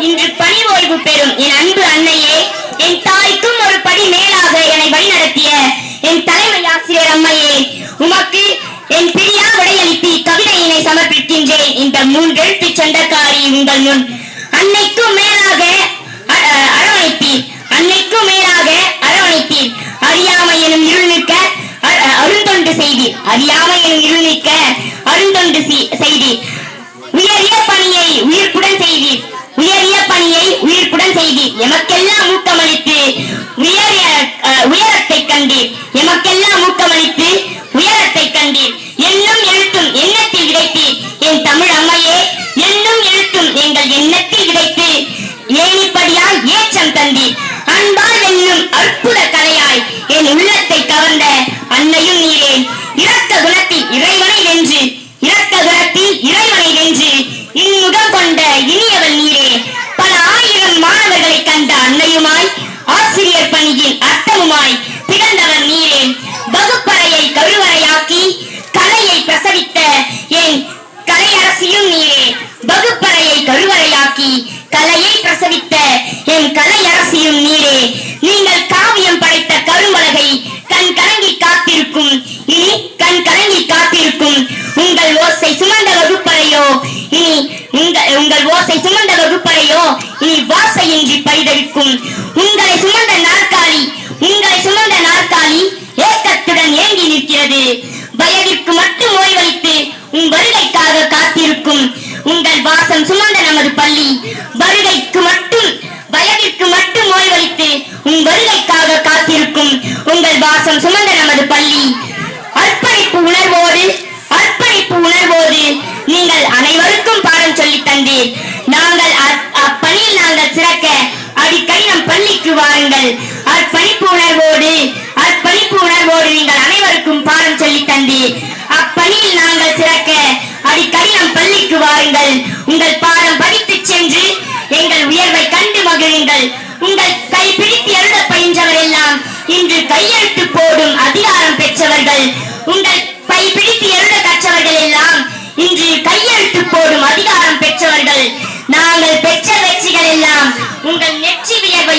இன்று பணி ஓய்வு பெறும். என் அன்பு அன்னையே என் தாய்க்கும் ஒரு படி மேலாக என்னை வழிநடத்திய என் தலைமை ஆசிரியர் அம்மையே உமக்கு என் பிரியா விடையளித்து கவிதையினை சமர்ப்பிக்கின்றேன். இந்த மூன்று எழுத்து சொந்தக்காரி உங்கள் முன். அன்னைக்கும் மேலாக அ- அரவணைத்தீர் அன்னைக்கும் மேலாக அரவணைத்தீர் அறியாமை எனும் இருள் நிற்க அ- அருந்தொண்டு செய்தீர். அறியாமை எனும் இருள் நிற்க அருந்தொண்டு செய்- செய்தீர் உயரிய பணியை உயிர்ப்புடன் செய்தீர் உயரிய பணியை உயிர்ப்புடன் செய்தீர் எமக்கெல்லாம் ஊக்கமளித்து உயரிய உயரத்தை கண்டீர். எமக்கெல்லாம் ஊக்கமளித்து உயரத்தை கண்டீர். என்னும் எழுத்தும் எண்ணத்தில் விதைத்தீர் என் தமிழ் அம்மையே என்னும் எழுத்தும் எங்கள் எண்ணத்தில் விதைத்து ஏணிப்படியாய் ஏற்றம் தந்தீர். அன்பால் என்னும் அற்புத கலையாய் என் உள்ளத்தை கவர்ந்த அன்னையும் மாணவர்களை கண்ட அன்னையுமாய் ஆசிரியர் பணியில் அர்த்தமுமாய் திகழ்ந்தவர் நீரே வகுப்பறையை கருவறையாக்கி கலையை பிரசவித்த என் கலையரசியும் நீரே. வகுப்பறையை கருவறையாக்கி கலையை பிரசவித்த என் கலையரசியும் நீரே. நீங்கள் காவியம் படைத்த கரும்பலகை கண் கலங்கி காத்திருக்கும் இனி வாசையின்றி பரிதவிக்கும் உங்களை சுமந்த நாற்காலி உங்களை சுமந்த நாற்காலி ஏக்கத்துடன் ஏங்கி நிற்கிறது. வயதிற்கு மட்டும் ஓய்வளித்து உன் வருகைக்காக காத்திருக்கும். உங்கள் வாசம் சுமந்த நமது பள்ளி பள்ளிக்கு அர்ப்பணிப்பு உணர்வோடு அர்ப்பணிப்பு உணர்வோடு நீங்கள் அனைவருக்கும் பாடம் சொல்லி தந்தி அப்பணியில் நாங்கள் சிறக்க அடிக்கடி நம் பள்ளிக்கு வாருங்கள். உங்கள் பாடம் படித்து சென்று எங்கள் உயர்வை கண்டு மகிழுங்கள். உங்கள் கை பிடித்து எழுத பயின்றவர் எல்லாம் இன்று கையெழுத்து போடும் அதிகாரம் பெற்றவர்கள். உங்கள் கை பிடித்து எழுத கற்றவர்கள் எல்லாம் இன்று கையெழுத்து போடும் அதிகாரம்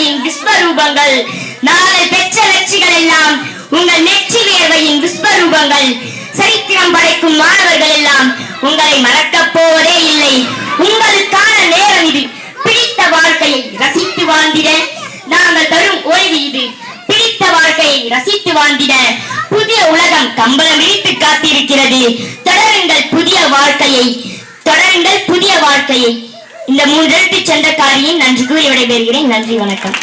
வியர்வையின் விஸ்வரூபங்கள். நாங்கள் பெற்ற வெற்றிகள் எல்லாம் உங்கள் நெற்றி வியர்வையின் விஸ்வரூபங்கள். சரித்திரம் படைக்கும் மாணவர்கள் எல்லாம் உங்களை மறக்கப் போவதே இல்லை. உங்களுக்கான நேரம் இது. பிடித்த வாழ்க்கையை ரசித்து வாழ்ந்திட. நாங்கள் தரும் ஓய்வு இது. பிடித்த வாழ்க்கையை ரசித்து வாழ்ந்திட. புதிய உலகம் கம்பளம் விரித்து காத்திருக்கிறது. தொடருங்கள் புதிய வாழ்க்கையை. தொடருங்கள் புதிய வாழ்க்கையை. இந்த மூன்றெழுத்து சொந்தக்காரியின் நன்றி கூறி விடைபெறுகிறேன். நன்றி வணக்கம்.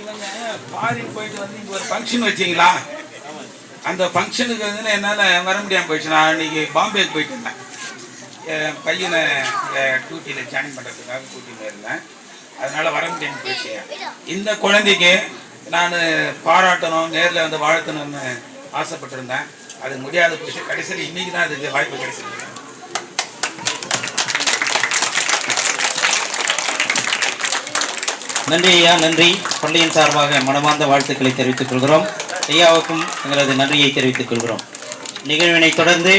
இவங்க ஃபாரின் போயிட்டு வந்து இங்க ஒரு ஃபங்க்ஷன் வச்சீங்களா? அந்த ஃபங்க்ஷனுக்கு வந்து என்னால் வர முடியாமல் போயிடுச்சு. நான் இன்னைக்கு பாம்பேக்கு போயிட்டு இருந்தேன் என் பையனை டியூட்டியில் ஜாயின் பண்ணுறதுக்காக கூட்டிட்டு போயிருந்தேன். அதனால் வர முடியாமல் போயிடுச்சு. இந்த குழந்தைக்கு நான் பாராட்டணும் நேரில் வந்து வாழ்த்தணும்னு ஆசைப்பட்டிருந்தேன். அது முடியாத போச்சு கடைசியில் இன்னைக்கு தான் அதுக்கு வாய்ப்பு கிடைச்சிருக்கு நன்றி ஐயா நன்றி. பள்ளியின் சார்பாக மனமார்ந்த வாழ்த்துக்களை தெரிவித்துக் கொள்கிறோம். ஐயாவுக்கும் எங்களது நன்றியை தெரிவித்துக் கொள்கிறோம். நிகழ்வினை தொடர்ந்து